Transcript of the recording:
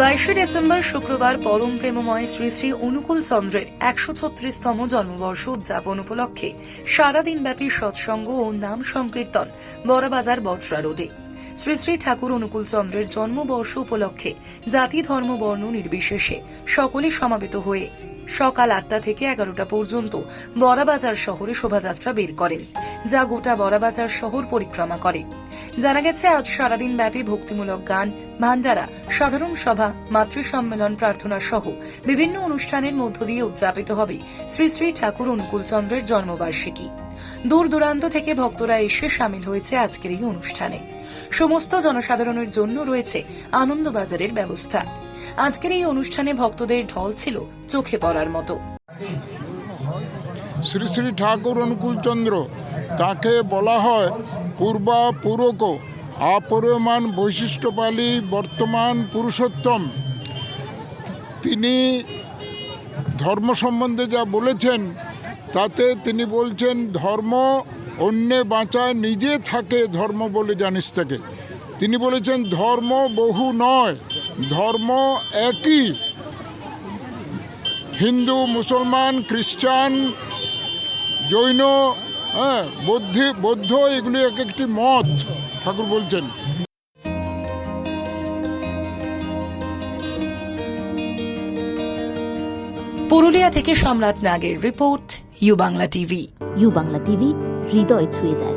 বাইশে ডিসেম্বর শুক্রবার পরম প্রেমময় শ্রী শ্রী অনুকূল চন্দ্রের একশো ছত্রিশতম জন্মবর্ষ উদযাপন উপলক্ষে সারাদিনব্যাপী সৎসঙ্গ ও নাম সংকীর্তন বড়বাজার বটরা রোডে। শ্রী শ্রী ঠাকুর অনুকূল চন্দ্রের জন্মবর্ষ উপলক্ষে জাতি ধর্ম বর্ণ নির্বিশেষে সকলে সমাবেত হয়ে সকাল আটটা থেকে এগারোটা পর্যন্ত বড়াবাজার শহরে শোভাযাত্রা বের করেন, যা গোটা বড়াবাজার শহর পরিক্রমা করে। জানা গেছে, আজ সারাদিন ব্যাপী ভক্তিমূলক গান ভান্ডারা সাধারণ সভা মাতৃ সম্মেলন প্রার্থনা সহ বিভিন্ন অনুষ্ঠানের মধ্য দিয়ে উদযাপিত হবে শ্রী শ্রী ঠাকুর অনুকূল চন্দ্রের জন্মবার্ষিকী। দূর দূরান্ত থেকে ভক্তরা এসে সামিল হয়েছে আজকের এই অনুষ্ঠানে। সমস্ত জনসাধারণের জন্য রয়েছে আনন্দবাজারের ব্যবস্থা। আজকের এই অনুষ্ঠানে ভক্তদের ঢল ছিল চোখে পড়ার মতো। শ্রী শ্রী ঠাকুর অনুকূলচন্দ্র তাকে বলা হয় পূর্বা পুরক অপরিমাণ বৈশিষ্ট্যপালী বর্তমান পুরুষোত্তম। তিনি ধর্ম সম্বন্ধে যা বলেছেন, তাতে তিনি বলছেন, ধর্ম অন্যে বাঁচায় নিজে থাকে ধর্ম বলে জানিস থেকে তিনি বলেছেন, ধর্ম বহু নয়, ধর্ম একই। হিন্দু, মুসলমান, খ্রিস্টান, জৈন হ্যাঁ বৌদ্ধি বৌদ্ধ এগুলি এক একটি মত ঠাকুর বলছেন। পুরুলিয়া থেকে সম্রাট নাগের report U Bangla TV. U Bangla TV হৃদয় ছুঁয়ে যায়।